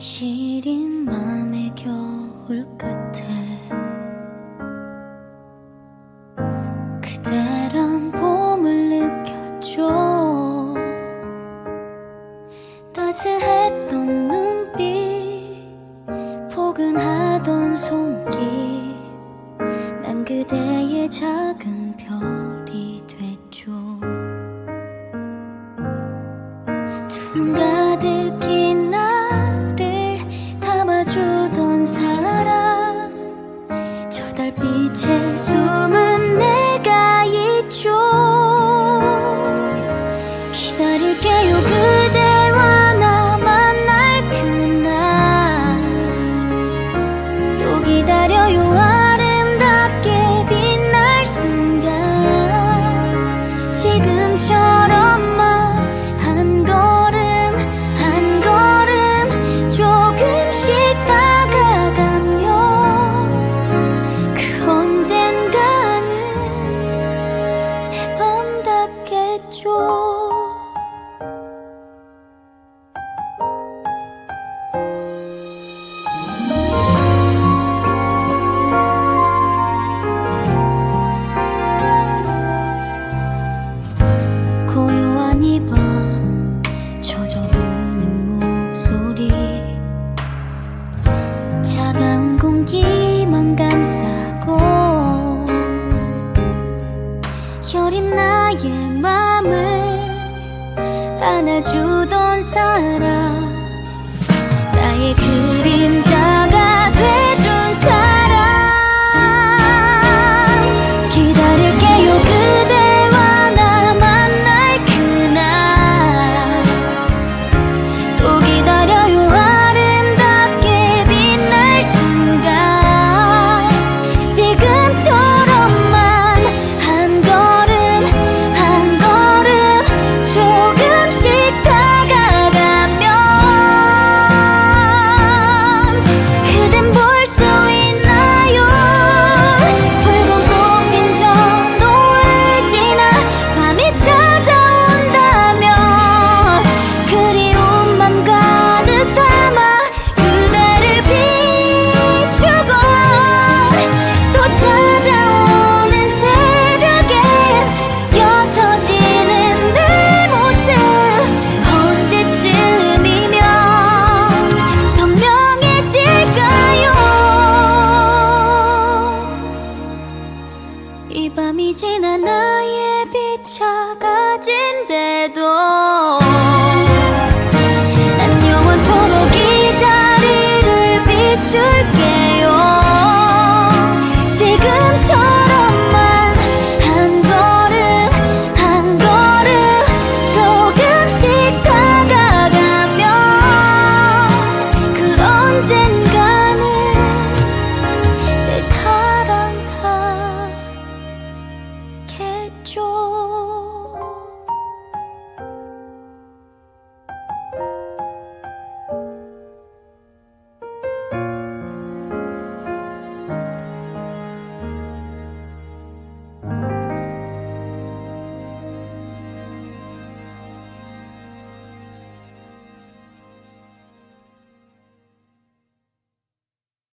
시린 맘의 겨울 끝에 그대란 봄을 느꼈죠. 따스했던 눈빛 포근하던 손길 난 그대의 자 차가운 공기만 감싸고 여린 나의 맘을 안아주던 사람 나의 그림자. 지나 나에 비춰가진대도. 난 영원토록 이 자리를 비출게.